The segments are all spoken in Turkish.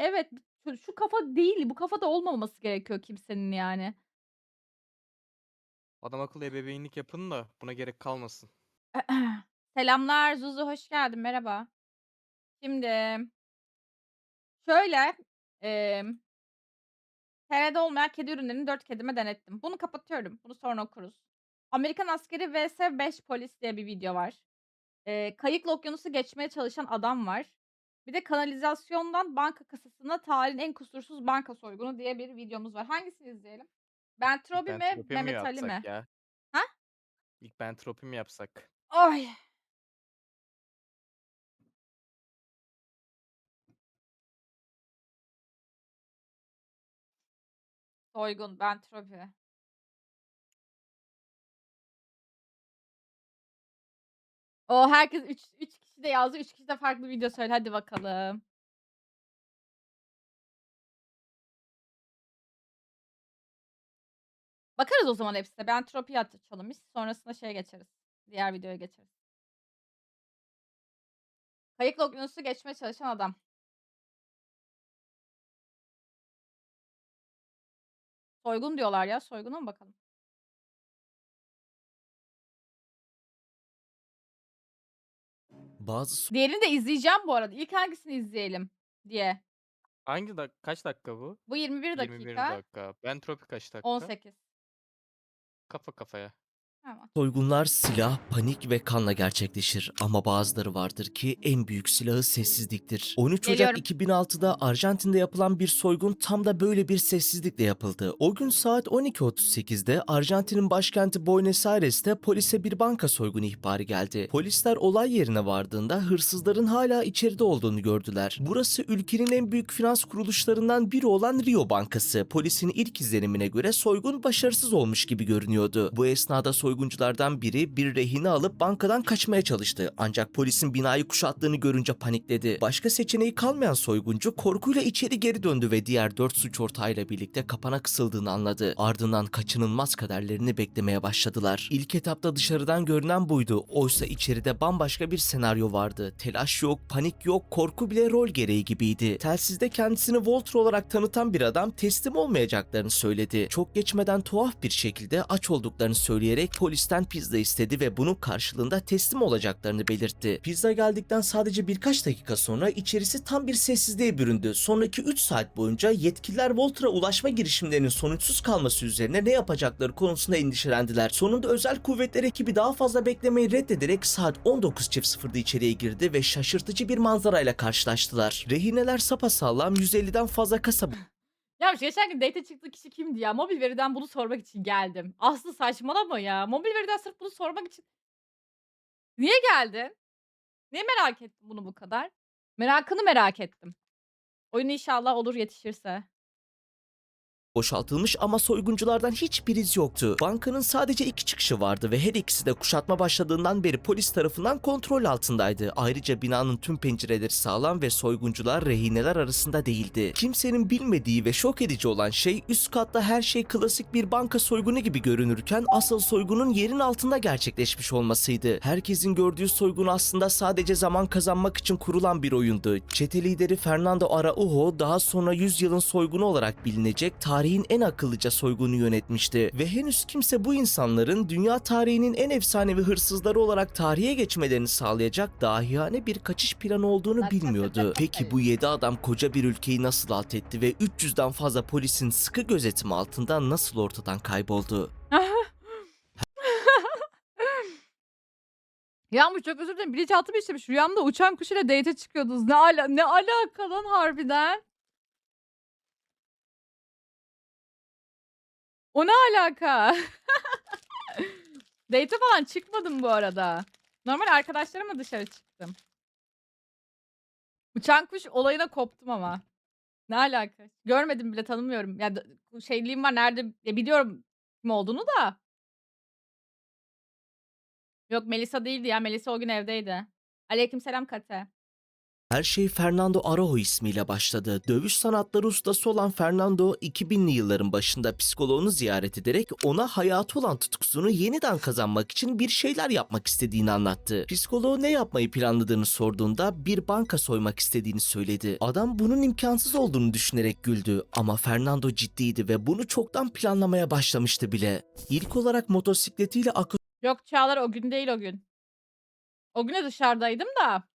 evet, şu kafa değil, bu kafada olmaması gerekiyor kimsenin yani. Adamakıllı ebeveynlik yapın da buna gerek kalmasın. Selamlar Zuzu, hoş geldin, merhaba. Şimdi şöyle, emm TR'de olmayan kedi ürünlerini 4 kedime denettim. Bunu kapatıyorum. Bunu sonra okuruz. Amerikan askeri vs 5 polis diye bir video var. Eee, kayıkla okyanusu geçmeye çalışan adam var. Bir de kanalizasyondan banka kasasına tarihin en kusursuz banka soygunu diye bir videomuz var. Hangisini izleyelim? Ben Trobi mi, Mehmet Ali mi? yapsak ya? Ha? İlk Bentropi mi yapsak? Ay! Soygun, Bentropi. O herkes 3 3 kişi de yazdı. 3 kişi de farklı video söyledi. Hadi bakalım. Bakarız o zaman hepsine. Bentropi açalım biz. Sonrasında şeye geçeriz. Diğer videoya geçeriz. Kayıkla okyanusu geçmeye çalışan adam. Soygun diyorlar ya. Soyguna mı bakalım? Bazı Diğerini de izleyeceğim bu arada. İlk hangisini izleyelim diye. Hangi dak kaç dakika bu? Bu 21 21 dakika. dakika. Bentropi kaç dakika? 18. Kafa kafaya. Soygunlar silah, panik ve kanla gerçekleşir ama bazıları vardır ki en büyük silahı sessizliktir. 13 Ocak Geliyorum. 2006'da Arjantin'de yapılan bir soygun tam da böyle bir sessizlikle yapıldı. O gün saat 12.38'de Arjantin'in başkenti Buenos Aires'te polise bir banka soygunu ihbarı geldi. Polisler olay yerine vardığında hırsızların hala içeride olduğunu gördüler. Burası ülkenin en büyük finans kuruluşlarından biri olan Rio Bankası. Polisin ilk izlenimine göre soygun başarısız olmuş gibi görünüyordu. Bu esnada soygunculardan biri bir rehine alıp bankadan kaçmaya çalıştı. Ancak polisin binayı kuşattığını görünce panikledi. Başka seçeneği kalmayan soyguncu korkuyla içeri geri döndü ve diğer dört suç ortağıyla birlikte kapana kısıldığını anladı. Ardından kaçınılmaz kaderlerini beklemeye başladılar. İlk etapta dışarıdan görünen buydu. Oysa içeride bambaşka bir senaryo vardı. Telaş yok, panik yok, korku bile rol gereği gibiydi. Telsizde kendisini Walter olarak tanıtan bir adam teslim olmayacaklarını söyledi. Çok geçmeden tuhaf bir şekilde aç olduklarını söyleyerek polisten pizza istedi ve bunun karşılığında teslim olacaklarını belirtti. Pizza geldikten sadece birkaç dakika sonra içerisi tam bir sessizliğe büründü. Sonraki 3 saat boyunca yetkililer Walter'a ulaşma girişimlerinin sonuçsuz kalması üzerine ne yapacakları konusunda endişelendiler. Sonunda özel kuvvetler ekibi daha fazla beklemeyi reddederek saat 19.00'da içeriye girdi ve şaşırtıcı bir manzarayla karşılaştılar. Rehineler sapasağlam 150'den fazla kasa Ya geçen gün date çıktı kişi kimdi ya? Mobil veriden bunu sormak için geldim. Aslı saçmalama ya. Mobil veriden sırf bunu sormak için Niye geldin? Niye merak ettin bunu bu kadar? Merakını merak ettim. Oyun inşallah olur yetişirse. Boşaltılmış ama soygunculardan hiçbir iz yoktu. Bankanın sadece iki çıkışı vardı ve her ikisi de kuşatma başladığından beri polis tarafından kontrol altındaydı. Ayrıca binanın tüm pencereleri sağlam ve soyguncular rehineler arasında değildi. Kimsenin bilmediği ve şok edici olan şey üst katta her şey klasik bir banka soygunu gibi görünürken asıl soygunun yerin altında gerçekleşmiş olmasıydı. Herkesin gördüğü soygun aslında sadece zaman kazanmak için kurulan bir oyundu. Çete lideri Fernando Araujo daha sonra 100 yılın soygunu olarak bilinecek tarihin en akıllıca soygunu yönetmişti ve henüz kimse bu insanların dünya tarihinin en efsanevi hırsızları olarak tarihe geçmelerini sağlayacak dahiyane bir kaçış planı olduğunu bilmiyordu. Peki bu 7 adam koca bir ülkeyi nasıl alt etti ve 300'den fazla polisin sıkı gözetimi altında nasıl ortadan kayboldu? Yağmur çok özür dilerim. Bilinçaltımı işlemiş. Rüyamda uçan kuş ile date'e çıkıyordunuz. Ne ala ne alaka lan harbiden? O ne alaka? Date'e falan çıkmadım bu arada. Normal arkadaşlarımla dışarı çıktım. Uçan kuş olayına koptum ama. Ne alaka? Görmedim bile tanımıyorum. Ya d- şeyliğim var nerede ya biliyorum kim olduğunu da. Yok Melisa değildi ya. Melisa o gün evdeydi. Aleykümselam Kate. Her şey Fernando Araujo ismiyle başladı. Dövüş sanatları ustası olan Fernando 2000'li yılların başında psikoloğunu ziyaret ederek ona hayatı olan tutkusunu yeniden kazanmak için bir şeyler yapmak istediğini anlattı. Psikoloğu ne yapmayı planladığını sorduğunda bir banka soymak istediğini söyledi. Adam bunun imkansız olduğunu düşünerek güldü ama Fernando ciddiydi ve bunu çoktan planlamaya başlamıştı bile. İlk olarak motosikletiyle akıl Yok Çağlar o gün değil o gün. O güne dışarıdaydım da.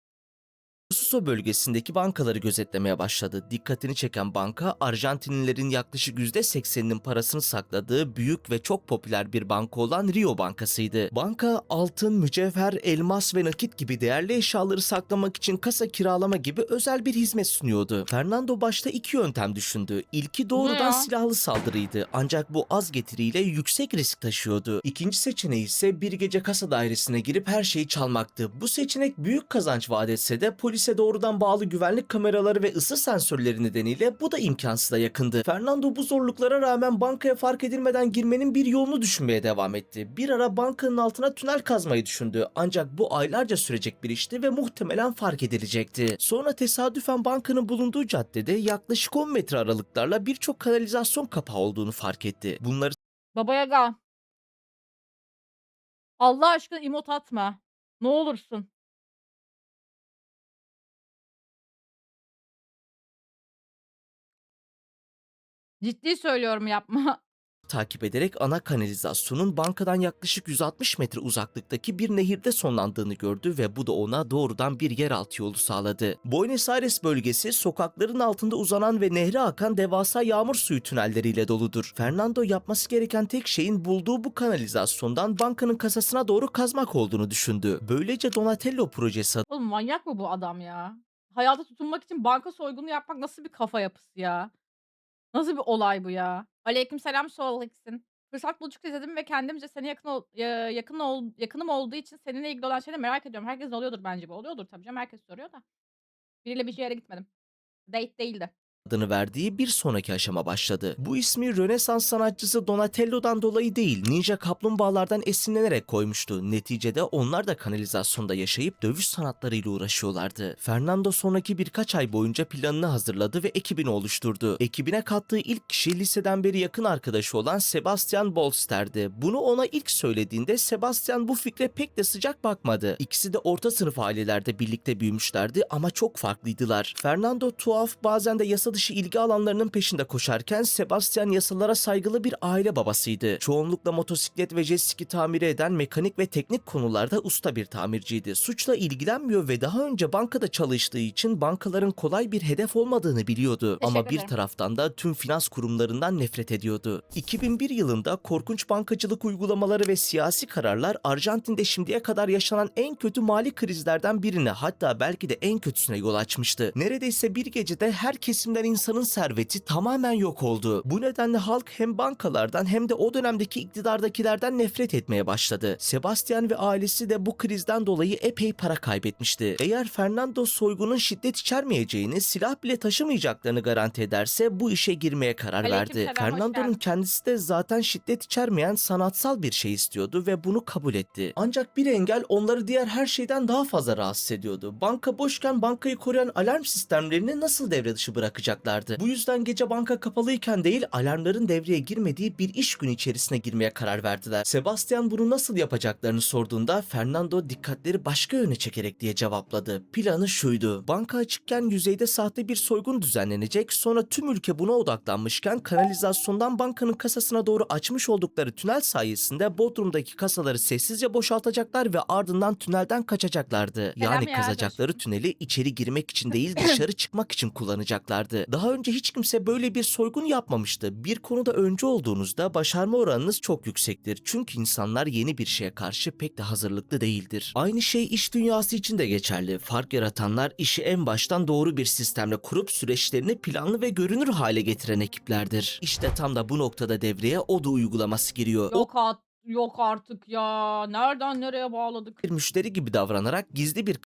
Suso bölgesindeki bankaları gözetlemeye başladı. Dikkatini çeken banka, Arjantinlilerin yaklaşık %80'inin parasını sakladığı büyük ve çok popüler bir banka olan Rio Bankası'ydı. Banka, altın, mücevher, elmas ve nakit gibi değerli eşyaları saklamak için kasa kiralama gibi özel bir hizmet sunuyordu. Fernando başta iki yöntem düşündü. İlki doğrudan silahlı saldırıydı ancak bu az getiriyle yüksek risk taşıyordu. İkinci seçeneği ise bir gece kasa dairesine girip her şeyi çalmaktı. Bu seçenek büyük kazanç vaat etse de polise doğrudan bağlı güvenlik kameraları ve ısı sensörleri nedeniyle bu da imkansıza yakındı. Fernando bu zorluklara rağmen bankaya fark edilmeden girmenin bir yolunu düşünmeye devam etti. Bir ara bankanın altına tünel kazmayı düşündü ancak bu aylarca sürecek bir işti ve muhtemelen fark edilecekti. Sonra tesadüfen bankanın bulunduğu caddede yaklaşık 10 metre aralıklarla birçok kanalizasyon kapağı olduğunu fark etti. Bunları Baba Yaga. Allah aşkına emot atma. Ne olursun. Ciddi söylüyorum yapma. takip ederek ana kanalizasyonun bankadan yaklaşık 160 metre uzaklıktaki bir nehirde sonlandığını gördü ve bu da ona doğrudan bir yeraltı yolu sağladı. Buenos Aires bölgesi sokakların altında uzanan ve nehre akan devasa yağmur suyu tünelleriyle doludur. Fernando yapması gereken tek şeyin bulduğu bu kanalizasyondan bankanın kasasına doğru kazmak olduğunu düşündü. Böylece Donatello projesi Oğlum manyak mı bu adam ya? Hayata tutunmak için banka soygunu yapmak nasıl bir kafa yapısı ya? Nasıl bir olay bu ya? Aleykümselam Solix'in. Fırsat buldukça izledim ve kendimce seni yakın ol, ya- yakın ol, yakınım olduğu için seninle ilgili olan şeyleri merak ediyorum. Herkes oluyordur bence bu. Oluyordur tabii canım. Herkes soruyor da. Biriyle bir yere gitmedim. Date değildi. Adını verdiği bir sonraki aşama başladı. Bu ismi Rönesans sanatçısı Donatello'dan dolayı değil, ninja kaplumbağalardan esinlenerek koymuştu. Neticede onlar da kanalizasyonda yaşayıp dövüş sanatlarıyla uğraşıyorlardı. Fernando sonraki birkaç ay boyunca planını hazırladı ve ekibini oluşturdu. Ekibine kattığı ilk kişi liseden beri yakın arkadaşı olan Sebastian Bolster'di. Bunu ona ilk söylediğinde Sebastian bu fikre pek de sıcak bakmadı. İkisi de orta sınıf ailelerde birlikte büyümüşlerdi ama çok farklıydılar. Fernando tuhaf bazen de yasa dışı ilgi alanlarının peşinde koşarken Sebastian yasalara saygılı bir aile babasıydı. Çoğunlukla motosiklet ve jet ski tamiri eden mekanik ve teknik konularda usta bir tamirciydi. Suçla ilgilenmiyor ve daha önce bankada çalıştığı için bankaların kolay bir hedef olmadığını biliyordu. Ama bir ederim. taraftan da tüm finans kurumlarından nefret ediyordu. 2001 yılında korkunç bankacılık uygulamaları ve siyasi kararlar Arjantin'de şimdiye kadar yaşanan en kötü mali krizlerden birine hatta belki de en kötüsüne yol açmıştı. Neredeyse bir gecede her kesimden insanın serveti tamamen yok oldu. Bu nedenle halk hem bankalardan hem de o dönemdeki iktidardakilerden nefret etmeye başladı. Sebastian ve ailesi de bu krizden dolayı epey para kaybetmişti. Eğer Fernando soygunun şiddet içermeyeceğini, silah bile taşımayacaklarını garanti ederse bu işe girmeye karar verdi. Fernando'nun kendisi de zaten şiddet içermeyen sanatsal bir şey istiyordu ve bunu kabul etti. Ancak bir engel onları diğer her şeyden daha fazla rahatsız ediyordu. Banka boşken bankayı koruyan alarm sistemlerini nasıl devre dışı bırakacaklardı? Bu yüzden gece banka kapalıyken değil alarmların devreye girmediği bir iş günü içerisine girmeye karar verdiler. Sebastian bunu nasıl yapacaklarını sorduğunda Fernando dikkatleri başka yöne çekerek diye cevapladı. Planı şuydu. Banka açıkken yüzeyde sahte bir soygun düzenlenecek. Sonra tüm ülke buna odaklanmışken kanalizasyondan bankanın kasasına doğru açmış oldukları tünel sayesinde Bodrum'daki kasaları sessizce boşaltacaklar ve ardından tünelden kaçacaklardı. Yani ya, kazacakları tüneli içeri girmek için değil dışarı çıkmak için kullanacaklardı. Daha önce hiç kimse böyle bir soygun yapmamıştı. Bir konuda önce olduğunuzda başarma oranınız çok yüksektir. Çünkü insanlar yeni bir şeye karşı pek de hazırlıklı değildir. Aynı şey iş dünyası için de geçerli. Fark yaratanlar işi en baştan doğru bir sistemle kurup süreçlerini planlı ve görünür hale getiren ekiplerdir. İşte tam da bu noktada devreye ODA uygulaması giriyor. Yok at, yok artık ya. Nereden nereye bağladık? bir müşteri gibi davranarak gizli bir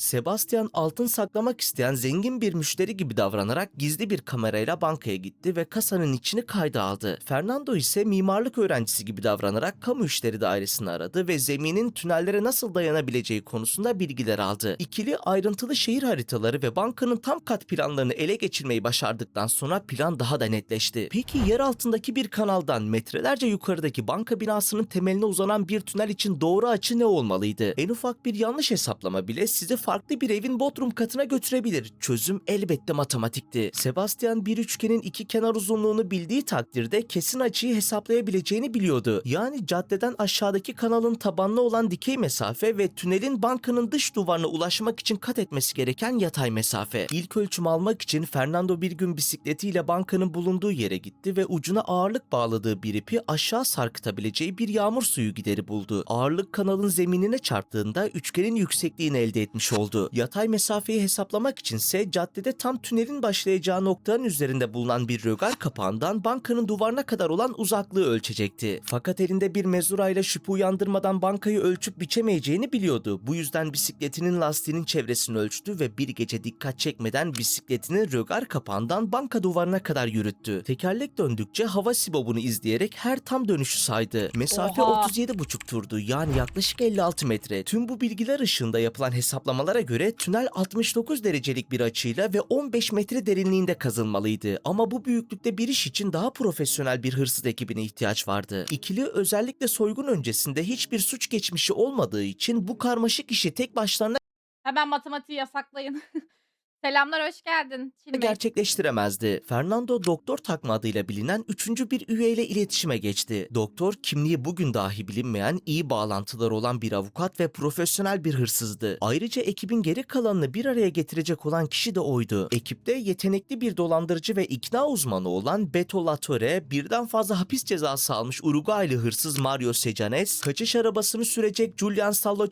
Sebastian altın saklamak isteyen zengin bir müşteri gibi davranarak gizli bir kamerayla bankaya gitti ve kasanın içini kayda aldı. Fernando ise mimarlık öğrencisi gibi davranarak kamu işleri dairesini aradı ve zeminin tünellere nasıl dayanabileceği konusunda bilgiler aldı. İkili ayrıntılı şehir haritaları ve bankanın tam kat planlarını ele geçirmeyi başardıktan sonra plan daha da netleşti. Peki yer altındaki bir kanaldan metrelerce yukarıdaki banka binasının temeline uzanan bir tünel için doğru açı ne olmalıydı? En ufak bir yanlış hesaplama bile sizi farklı bir evin bodrum katına götürebilir. Çözüm elbette matematikti. Sebastian bir üçgenin iki kenar uzunluğunu bildiği takdirde kesin açıyı hesaplayabileceğini biliyordu. Yani caddeden aşağıdaki kanalın tabanlı olan dikey mesafe ve tünelin bankanın dış duvarına ulaşmak için kat etmesi gereken yatay mesafe. İlk ölçüm almak için Fernando bir gün bisikletiyle bankanın bulunduğu yere gitti ve ucuna ağırlık bağladığı bir ipi aşağı sarkıtabileceği bir yağmur suyu gideri buldu. Ağırlık kanalın zeminine çarptığında üçgenin yüksekliğini elde etmiş oldu. Yatay mesafeyi hesaplamak içinse caddede tam tünelin başlayacağı noktanın üzerinde bulunan bir rögar kapağından bankanın duvarına kadar olan uzaklığı ölçecekti. Fakat elinde bir mezurayla şüphe uyandırmadan bankayı ölçüp biçemeyeceğini biliyordu. Bu yüzden bisikletinin lastiğinin çevresini ölçtü ve bir gece dikkat çekmeden bisikletini rögar kapağından banka duvarına kadar yürüttü. Tekerlek döndükçe hava sibobunu izleyerek her tam dönüşü saydı. Mesafe Oha. 37,5 turdu yani yaklaşık 56 metre. Tüm bu bilgiler ışığında yapılan hesaplamalara göre tünel 69 derecelik bir açıyla ve 15 metre derinliğinde kazılmalıydı. Ama bu büyüklükte bir iş için daha profesyonel bir hırsız ekibine ihtiyaç vardı. İkili özellikle soygun öncesinde hiçbir suç geçmişi olmadığı için bu karmaşık işi tek başlarına Hemen matematiği yasaklayın. Selamlar, hoş geldin. Çin Bey. gerçekleştiremezdi. Fernando doktor takma adıyla bilinen üçüncü bir üyeyle iletişime geçti. Doktor kimliği bugün dahi bilinmeyen iyi bağlantıları olan bir avukat ve profesyonel bir hırsızdı. Ayrıca ekibin geri kalanını bir araya getirecek olan kişi de oydu. Ekipte yetenekli bir dolandırıcı ve ikna uzmanı olan Beto Latore, birden fazla hapis cezası almış Uruguaylı hırsız Mario Secanes, kaçış arabasını sürecek Julian Sallo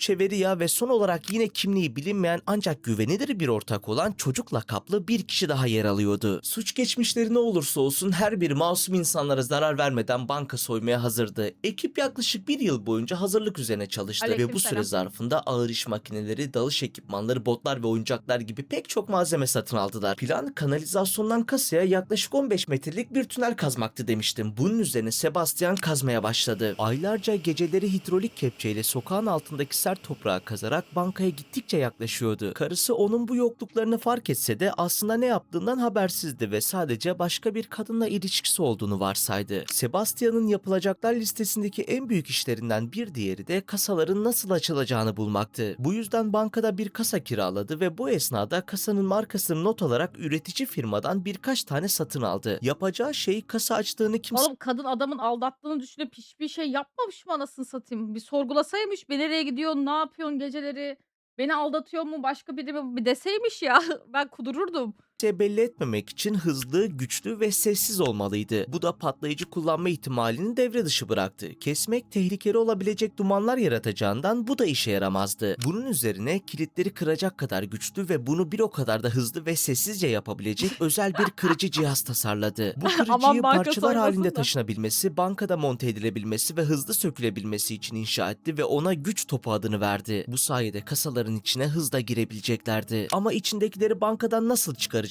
ve son olarak yine kimliği bilinmeyen ancak güvenilir bir ortak olan çocuk lakaplı bir kişi daha yer alıyordu. Suç geçmişleri ne olursa olsun her biri masum insanlara zarar vermeden banka soymaya hazırdı. Ekip yaklaşık bir yıl boyunca hazırlık üzerine çalıştı ve bu süre zarfında ağır iş makineleri, dalış ekipmanları, botlar ve oyuncaklar gibi pek çok malzeme satın aldılar. Plan kanalizasyondan kasaya yaklaşık 15 metrelik bir tünel kazmaktı demiştim. Bunun üzerine Sebastian kazmaya başladı. Aylarca geceleri hidrolik kepçeyle sokağın altındaki sert toprağı kazarak bankaya gittikçe yaklaşıyordu. Karısı onun bu yokluklarını fark etse de aslında ne yaptığından habersizdi ve sadece başka bir kadınla ilişkisi olduğunu varsaydı. Sebastian'ın yapılacaklar listesindeki en büyük işlerinden bir diğeri de kasaların nasıl açılacağını bulmaktı. Bu yüzden bankada bir kasa kiraladı ve bu esnada kasanın markasını not alarak üretici firmadan birkaç tane satın aldı. Yapacağı şey kasa açtığını kimse Oğlum kadın adamın aldattığını düşünüp hiçbir şey yapmamış mı anasını satayım? Bir sorgulasaymış. Bir nereye gidiyorsun? Ne yapıyorsun geceleri? Beni aldatıyor mu? Başka biri mi? Bir deseymiş ya. Ben kudururdum. Belli etmemek için hızlı, güçlü ve sessiz olmalıydı. Bu da patlayıcı kullanma ihtimalini devre dışı bıraktı. Kesmek tehlikeli olabilecek dumanlar yaratacağından bu da işe yaramazdı. Bunun üzerine kilitleri kıracak kadar güçlü ve bunu bir o kadar da hızlı ve sessizce yapabilecek özel bir kırıcı cihaz tasarladı. Bu kırıcıyı parçalar halinde taşınabilmesi, bankada monte edilebilmesi ve hızlı sökülebilmesi için inşa etti ve ona güç topu adını verdi. Bu sayede kasaların içine hızla girebileceklerdi. Ama içindekileri bankadan nasıl çıkaracaklardı?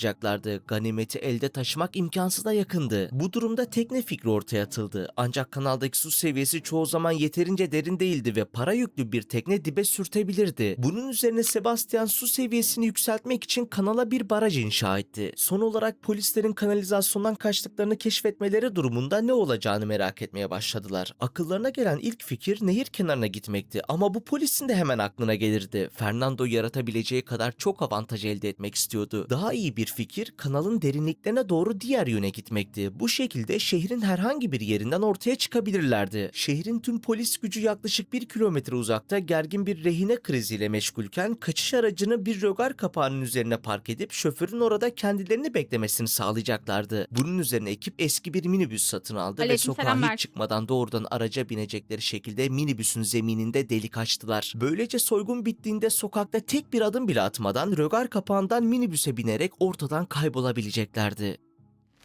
Ganimeti elde taşımak imkansıza yakındı. Bu durumda tekne fikri ortaya atıldı. Ancak kanaldaki su seviyesi çoğu zaman yeterince derin değildi ve para yüklü bir tekne dibe sürtebilirdi. Bunun üzerine Sebastian su seviyesini yükseltmek için kanala bir baraj inşa etti. Son olarak polislerin kanalizasyondan kaçtıklarını keşfetmeleri durumunda ne olacağını merak etmeye başladılar. Akıllarına gelen ilk fikir nehir kenarına gitmekti ama bu polisin de hemen aklına gelirdi. Fernando yaratabileceği kadar çok avantaj elde etmek istiyordu. Daha iyi bir fikir kanalın derinliklerine doğru diğer yöne gitmekti. Bu şekilde şehrin herhangi bir yerinden ortaya çıkabilirlerdi. Şehrin tüm polis gücü yaklaşık bir kilometre uzakta gergin bir rehine kriziyle meşgulken kaçış aracını bir rögar kapağının üzerine park edip şoförün orada kendilerini beklemesini sağlayacaklardı. Bunun üzerine ekip eski bir minibüs satın aldı ve Aleykümselam sokağa Mert. hiç çıkmadan doğrudan araca binecekleri şekilde minibüsün zemininde delik açtılar. Böylece soygun bittiğinde sokakta tek bir adım bile atmadan rögar kapağından minibüse binerek ortadan kaybolabileceklerdi.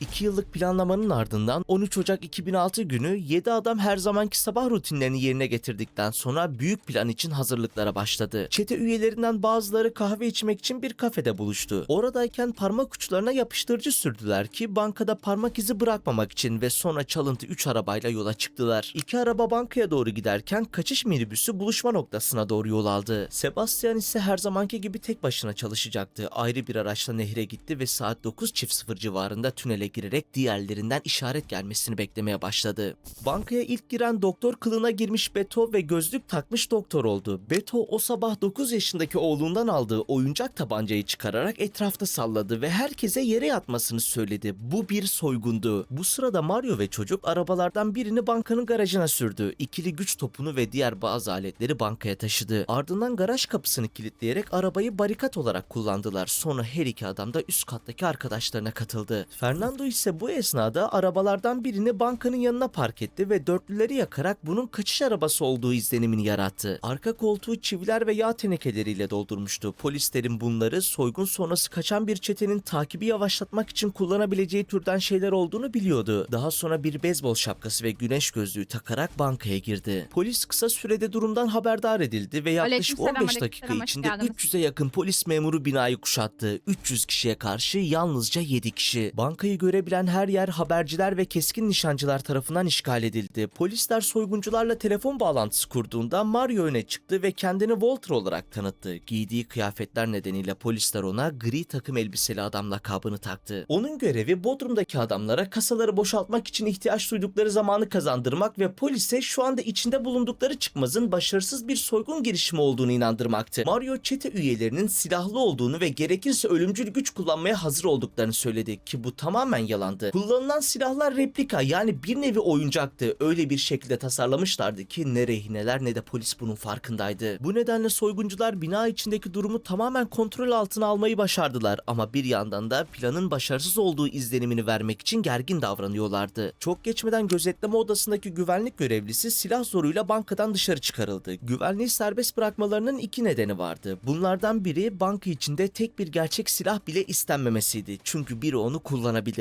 2 yıllık planlamanın ardından 13 Ocak 2006 günü 7 adam her zamanki sabah rutinlerini yerine getirdikten sonra büyük plan için hazırlıklara başladı. Çete üyelerinden bazıları kahve içmek için bir kafede buluştu. Oradayken parmak uçlarına yapıştırıcı sürdüler ki bankada parmak izi bırakmamak için ve sonra çalıntı 3 arabayla yola çıktılar. İki araba bankaya doğru giderken kaçış minibüsü buluşma noktasına doğru yol aldı. Sebastian ise her zamanki gibi tek başına çalışacaktı. Ayrı bir araçla nehre gitti ve saat 9.00 civarında tünele girerek diğerlerinden işaret gelmesini beklemeye başladı. Bankaya ilk giren doktor kılığına girmiş Beto ve gözlük takmış doktor oldu. Beto o sabah 9 yaşındaki oğlundan aldığı oyuncak tabancayı çıkararak etrafta salladı ve herkese yere yatmasını söyledi. Bu bir soygundu. Bu sırada Mario ve çocuk arabalardan birini bankanın garajına sürdü. İkili güç topunu ve diğer bazı aletleri bankaya taşıdı. Ardından garaj kapısını kilitleyerek arabayı barikat olarak kullandılar. Sonra her iki adam da üst kattaki arkadaşlarına katıldı. Fernando ise bu esnada arabalardan birini bankanın yanına park etti ve dörtlüleri yakarak bunun kaçış arabası olduğu izlenimini yarattı. Arka koltuğu çiviler ve yağ tenekeleriyle doldurmuştu. Polislerin bunları soygun sonrası kaçan bir çetenin takibi yavaşlatmak için kullanabileceği türden şeyler olduğunu biliyordu. Daha sonra bir beyzbol şapkası ve güneş gözlüğü takarak bankaya girdi. Polis kısa sürede durumdan haberdar edildi ve yaklaşık Aleykümselam, 15 dakika içinde geldiniz. 300'e yakın polis memuru binayı kuşattı. 300 kişiye karşı yalnızca 7 kişi. Bankayı görebilen her yer haberciler ve keskin nişancılar tarafından işgal edildi. Polisler soyguncularla telefon bağlantısı kurduğunda Mario öne çıktı ve kendini Walter olarak tanıttı. Giydiği kıyafetler nedeniyle polisler ona gri takım elbiseli adam lakabını taktı. Onun görevi Bodrum'daki adamlara kasaları boşaltmak için ihtiyaç duydukları zamanı kazandırmak ve polise şu anda içinde bulundukları çıkmazın başarısız bir soygun girişimi olduğunu inandırmaktı. Mario çete üyelerinin silahlı olduğunu ve gerekirse ölümcül güç kullanmaya hazır olduklarını söyledi ki bu tamamen yalandı. Kullanılan silahlar replika yani bir nevi oyuncaktı. Öyle bir şekilde tasarlamışlardı ki ne rehineler ne de polis bunun farkındaydı. Bu nedenle soyguncular bina içindeki durumu tamamen kontrol altına almayı başardılar ama bir yandan da planın başarısız olduğu izlenimini vermek için gergin davranıyorlardı. Çok geçmeden gözetleme odasındaki güvenlik görevlisi silah zoruyla bankadan dışarı çıkarıldı. Güvenliği serbest bırakmalarının iki nedeni vardı. Bunlardan biri banka içinde tek bir gerçek silah bile istenmemesiydi. Çünkü biri onu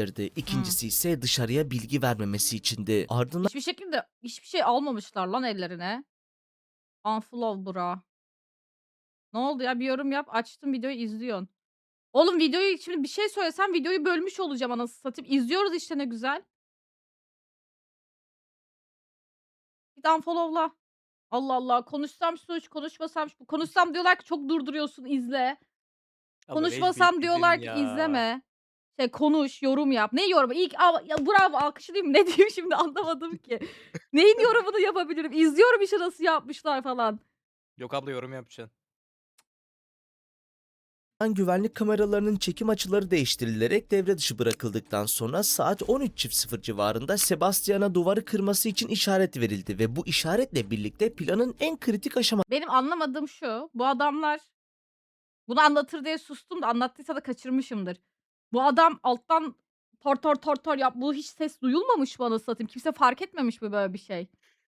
kullanabilirdi. İkincisi ise dışarıya bilgi vermemesi içindi. Ardından Hiçbir şekilde hiçbir şey almamışlar lan ellerine. Unfollow bra. Ne oldu ya? Bir yorum yap. Açtım videoyu izliyorsun. Oğlum videoyu şimdi bir şey söylesem videoyu bölmüş olacağım anasını satayım. İzliyoruz işte ne güzel. Git unfollow'la. Allah Allah. Konuşsam suç, konuşmasam suç. Konuşsam diyorlar ki çok durduruyorsun izle. Ama Konuşmasam diyorlar ki bitirdin ya. izleme. Şey konuş, yorum yap. Ne yorumu? İlk al- ya bravo alkışlayayım mı? Ne diyeyim şimdi anlamadım ki. Neyin yorumunu yapabilirim? İzliyorum işte nasıl yapmışlar falan. Yok abla yorum yapacaksın. güvenlik kameralarının çekim açıları değiştirilerek devre dışı bırakıldıktan sonra saat 13.00 civarında Sebastian'a duvarı kırması için işaret verildi ve bu işaretle birlikte planın en kritik Benim anlamadığım şu. Bu adamlar bunu anlatır diye sustum da anlattıysa da kaçırmışımdır. Bu adam alttan tor tor tor tor yap. Bu hiç ses duyulmamış mı anasını satayım? Kimse fark etmemiş mi böyle bir şey?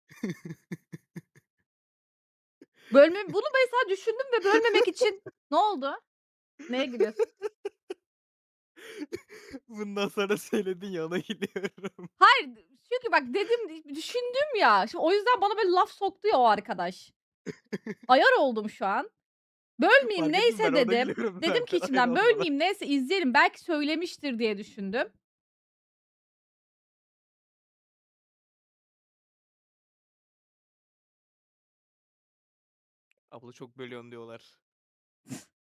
Bölme, bunu mesela düşündüm ve bölmemek için ne oldu? Neye gülüyorsun? Bundan sonra söyledin ya ona gidiyorum. Hayır çünkü bak dedim düşündüm ya. Şimdi o yüzden bana böyle laf soktu ya o arkadaş. Ayar oldum şu an. Bölmeyeyim Fark ettim, neyse ben dedim. gülüyorum Dedim ki zaten, içimden oldu bana. bölmeyeyim neyse izleyelim. Belki söylemiştir diye düşündüm. Abla çok bölüyorsun diyorlar.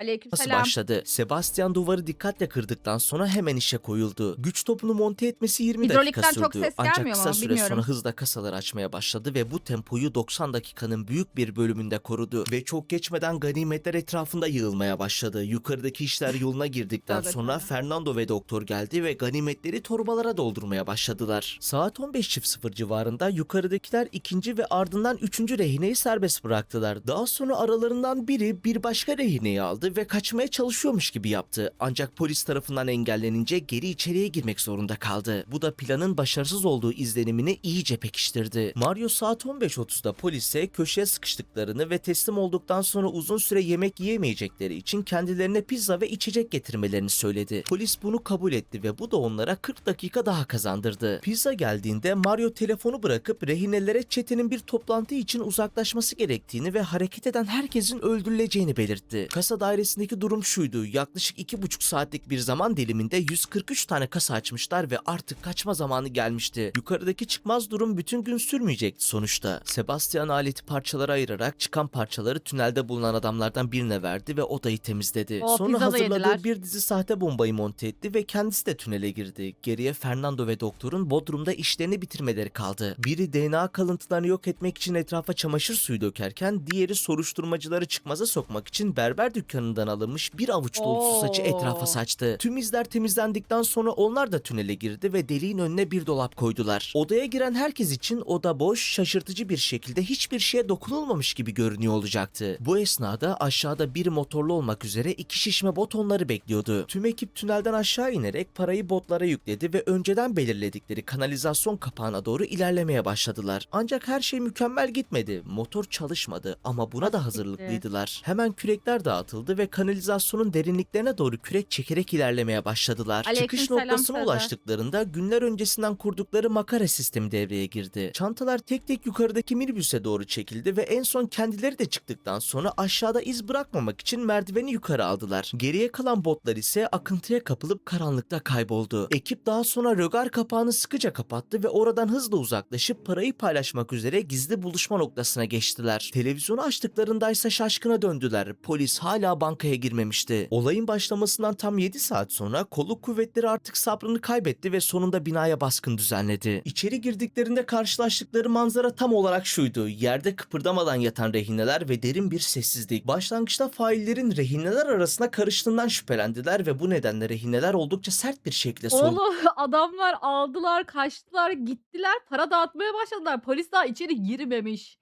Nasıl Aleykümselam. başladı? Sebastian duvarı dikkatle kırdıktan sonra hemen işe koyuldu. Güç topunu monte etmesi 20 dakika Hidrolikten sürdü. çok ses Ancak gelmiyor kısa mu? süre Bilmiyorum. sonra hızla kasaları açmaya başladı ve bu tempoyu 90 dakikanın büyük bir bölümünde korudu. Ve çok geçmeden ganimetler etrafında yığılmaya başladı. Yukarıdaki işler yoluna girdikten sonra. Fernando ve doktor geldi ve ganimetleri torbalara doldurmaya başladılar. Saat 15.00 civarında yukarıdakiler ikinci ve ardından üçüncü rehineyi serbest bıraktılar. Daha sonra aralarından biri bir başka rehineyi aldı aldı ve kaçmaya çalışıyormuş gibi yaptı. Ancak polis tarafından engellenince geri içeriye girmek zorunda kaldı. Bu da planın başarısız olduğu izlenimini iyice pekiştirdi. Mario saat 15.30'da polise köşeye sıkıştıklarını ve teslim olduktan sonra uzun süre yemek yiyemeyecekleri için kendilerine pizza ve içecek getirmelerini söyledi. Polis bunu kabul etti ve bu da onlara 40 dakika daha kazandırdı. Pizza geldiğinde Mario telefonu bırakıp rehinelere çetenin bir toplantı için uzaklaşması gerektiğini ve hareket eden herkesin öldürüleceğini belirtti. Kasa dairesindeki durum şuydu. Yaklaşık 2,5 saatlik bir zaman diliminde 143 tane kasa açmışlar ve artık kaçma zamanı gelmişti. Yukarıdaki çıkmaz durum bütün gün sürmeyecekti sonuçta. Sebastian aleti parçalara ayırarak çıkan parçaları tünelde bulunan adamlardan birine verdi ve odayı temizledi. Oo, Sonra pizza da hazırladığı bir dizi sahte bombayı monte etti ve kendisi de tünele girdi. Geriye Fernando ve doktorun Bodrum'da işlerini bitirmeleri kaldı. Biri DNA kalıntılarını yok etmek için etrafa çamaşır suyu dökerken diğeri soruşturmacıları çıkmaza sokmak için berber dükkanından alınmış bir avuç dolusu saçı etrafa saçtı. Tüm izler temizlendikten sonra onlar da tünele girdi ve deliğin önüne bir dolap koydular. Odaya giren herkes için oda boş, şaşırtıcı bir şekilde hiçbir şeye dokunulmamış gibi görünüyor olacaktı. Bu esnada aşağıda bir motorlu olmak üzere iki şişme bot onları bekliyordu. Tüm ekip tünelden aşağı inerek parayı botlara yükledi ve önceden belirledikleri kanalizasyon kapağına doğru ilerlemeye başladılar. Ancak her şey mükemmel gitmedi. Motor çalışmadı ama buna da hazırlıklıydılar. Hemen kürekler dağıtıldı ve kanalizasyonun derinliklerine doğru kürek çekerek ilerlemeye başladılar. Çıkış Aleykümselam noktasına ulaştıklarında günler öncesinden kurdukları makara sistemi devreye girdi. Çantalar tek tek yukarıdaki minibüse doğru çekildi ve en son kendileri de çıktıktan sonra aşağıda iz bırakmamak için merdiveni yukarı aldılar. Geriye kalan botlar ise akıntıya kapılıp karanlıkta kayboldu. Ekip daha sonra rögar kapağını sıkıca kapattı ve oradan hızla uzaklaşıp parayı paylaşmak üzere gizli buluşma noktasına geçtiler. Televizyonu açtıklarında ise şaşkına döndüler. Polis hala bankaya girmemişti. Olayın başlamasından tam 7 saat sonra kolluk kuvvetleri artık sabrını kaybetti ve sonunda binaya baskın düzenledi. İçeri girdiklerinde karşılaştıkları manzara tam olarak şuydu. Yerde kıpırdamadan yatan rehineler ve derin bir sessizlik. Başlangıçta faillerin rehineler arasına karıştığından şüphelendiler ve bu nedenle rehineler oldukça sert bir şekilde soyuldu. Oğlum adamlar aldılar, kaçtılar, gittiler, para dağıtmaya başladılar. Polis daha içeri girmemiş.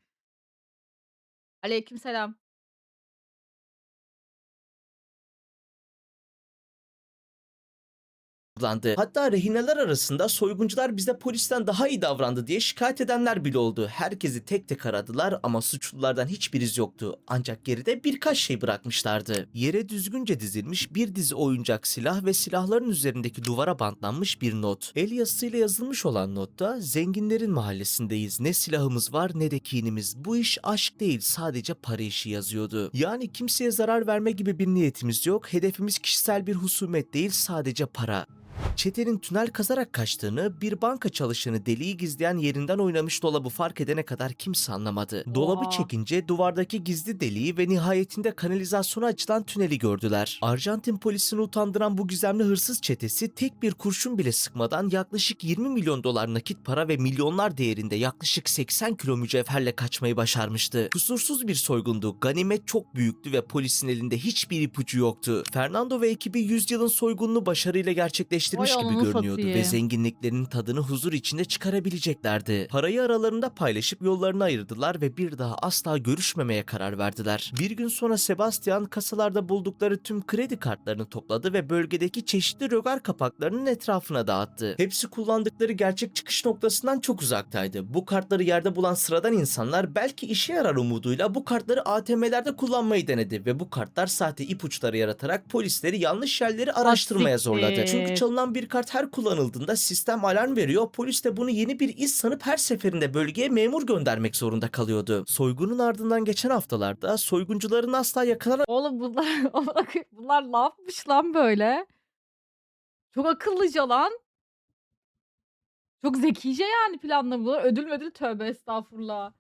Aleykümselam. Kullandı. Hatta rehineler arasında soyguncular bize polisten daha iyi davrandı diye şikayet edenler bile oldu. Herkesi tek tek aradılar ama suçlulardan hiçbir iz yoktu. Ancak geride birkaç şey bırakmışlardı. Yere düzgünce dizilmiş bir dizi oyuncak silah ve silahların üzerindeki duvara bantlanmış bir not. El yazısıyla yazılmış olan notta zenginlerin mahallesindeyiz. Ne silahımız var ne de kinimiz. Bu iş aşk değil sadece para işi yazıyordu. Yani kimseye zarar verme gibi bir niyetimiz yok. Hedefimiz kişisel bir husumet değil sadece para. Çetenin tünel kazarak kaçtığını, bir banka çalışanı deliği gizleyen yerinden oynamış dolabı fark edene kadar kimse anlamadı. Dolabı çekince duvardaki gizli deliği ve nihayetinde kanalizasyona açılan tüneli gördüler. Arjantin polisini utandıran bu gizemli hırsız çetesi tek bir kurşun bile sıkmadan yaklaşık 20 milyon dolar nakit para ve milyonlar değerinde yaklaşık 80 kilo mücevherle kaçmayı başarmıştı. Kusursuz bir soygundu. Ganimet çok büyüktü ve polisin elinde hiçbir ipucu yoktu. Fernando ve ekibi yüzyılın soygununu başarıyla gerçekleştirmiş Vay gibi görünüyordu ve zenginliklerinin tadını huzur içinde çıkarabileceklerdi. Parayı aralarında paylaşıp yollarını ayırdılar ve bir daha asla görüşmemeye karar verdiler. Bir gün sonra Sebastian kasalarda buldukları tüm kredi kartlarını topladı ve bölgedeki çeşitli rögar kapaklarının etrafına dağıttı. Hepsi kullandıkları gerçek çıkış noktasından çok uzaktaydı. Bu kartları yerde bulan sıradan insanlar belki işe yarar umuduyla bu kartları ATM'lerde kullanmayı denedi ve bu kartlar sahte ipuçları yaratarak polisleri yanlış yerleri araştırmaya zorladı. Çünkü çalınan bir kart her kullanıldığında sistem alarm veriyor. Polis de bunu yeni bir iz sanıp her seferinde bölgeye memur göndermek zorunda kalıyordu. Soygunun ardından geçen haftalarda soyguncuların asla yakalanamadığı Oğlum bunlar bunlar ne yapmış lan böyle? Çok akıllıca lan. Çok zekice yani planlamaları. Ödül ödül tövbe estağfurullah.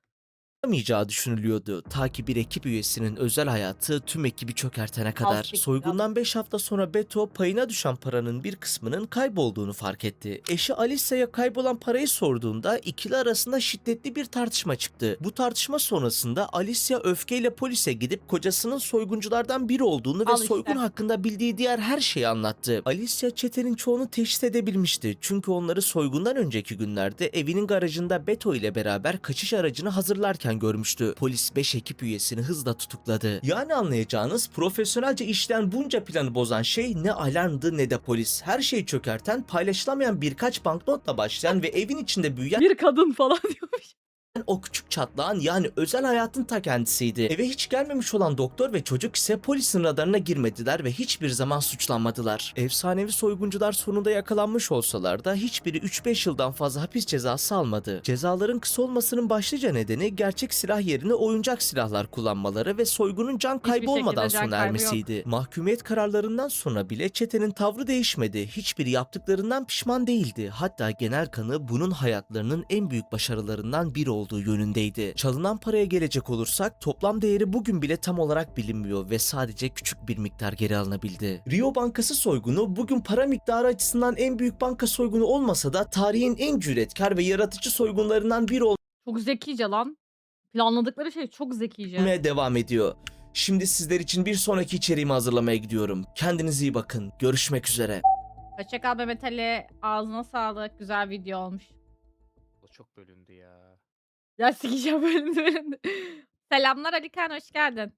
Yapamayacağı düşünülüyordu. Ta ki bir ekip üyesinin özel hayatı tüm ekibi çökertene kadar. Soygundan 5 hafta sonra Beto payına düşen paranın bir kısmının kaybolduğunu fark etti. Eşi Alicia'ya kaybolan parayı sorduğunda ikili arasında şiddetli bir tartışma çıktı. Bu tartışma sonrasında Alicia öfkeyle polise gidip kocasının soygunculardan biri olduğunu ve Al işte. soygun hakkında bildiği diğer her şeyi anlattı. Alicia çetenin çoğunu teşhis edebilmişti. Çünkü onları soygundan önceki günlerde evinin garajında Beto ile beraber kaçış aracını hazırlarken yaparken görmüştü. Polis 5 ekip üyesini hızla tutukladı. Yani anlayacağınız profesyonelce işleyen bunca planı bozan şey ne alarmdı ne de polis. Her şeyi çökerten, paylaşılamayan birkaç banknotla başlayan ve evin içinde büyüyen Bir kadın falan diyormuş. O küçük çatlağın yani özel hayatın ta kendisiydi. Eve hiç gelmemiş olan doktor ve çocuk ise polisin radarına girmediler ve hiçbir zaman suçlanmadılar. Efsanevi soyguncular sonunda yakalanmış olsalar da hiçbiri 3-5 yıldan fazla hapis cezası almadı. Cezaların kısa olmasının başlıca nedeni gerçek silah yerine oyuncak silahlar kullanmaları ve soygunun can kaybı olmadan sona ermesiydi. Mahkumiyet kararlarından sonra bile çetenin tavrı değişmedi. Hiçbiri yaptıklarından pişman değildi. Hatta genel kanı bunun hayatlarının en büyük başarılarından biri olduğu yönündeydi. Çalınan paraya gelecek olursak toplam değeri bugün bile tam olarak bilinmiyor ve sadece küçük bir miktar geri alınabildi. Rio Bankası soygunu bugün para miktarı açısından en büyük banka soygunu olmasa da tarihin en cüretkar ve yaratıcı soygunlarından biri Çok zekice lan. Planladıkları şey çok zekice. olmaya devam ediyor. Şimdi sizler için bir sonraki içeriğimi hazırlamaya gidiyorum. Kendinize iyi bakın. Görüşmek üzere. Hoşçakal Mehmet Ali. Ağzına sağlık. Güzel video olmuş. O çok bölündü ya. Ya sikeceğim bölümü. Selamlar Ali Kaan hoş geldin.